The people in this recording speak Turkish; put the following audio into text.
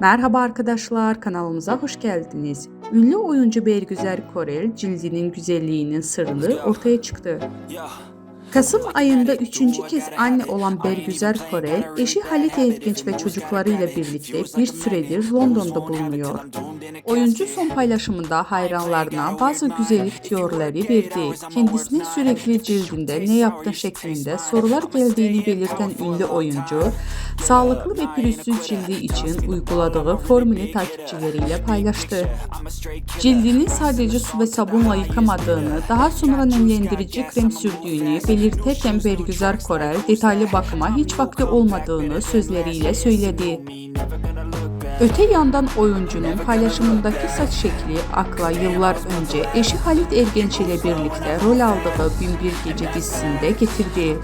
Merhaba arkadaşlar, kanalımıza hoş geldiniz. Ünlü oyuncu Bergüzar Korel cildinin güzelliğinin sırrı ortaya çıktı. Kasım ayında üçüncü kez anne olan Bergüzar Korel, eşi Halit Ergenç ve çocuklarıyla birlikte bir süredir London'da bulunuyor. Oyuncu son paylaşımında hayranlarına bazı güzellik teorileri verdi. Kendisine sürekli cildinde ne yaptın şeklinde sorular geldiğini belirten ünlü oyuncu, sağlıklı ve pürüzsüz cildi için uyguladığı formülü takipçileriyle paylaştı. Cildini sadece su ve sabunla yıkamadığını, daha sonra nemlendirici krem sürdüğünü belirterken Bergüzar Korel detaylı bakıma hiç vakti olmadığını sözleriyle söyledi. Öte yandan oyuncunun paylaşımındaki saç şekli akla yıllar önce eşi Halit Ergenç ile birlikte rol aldığı Binbir Gece dizisinde getirdi.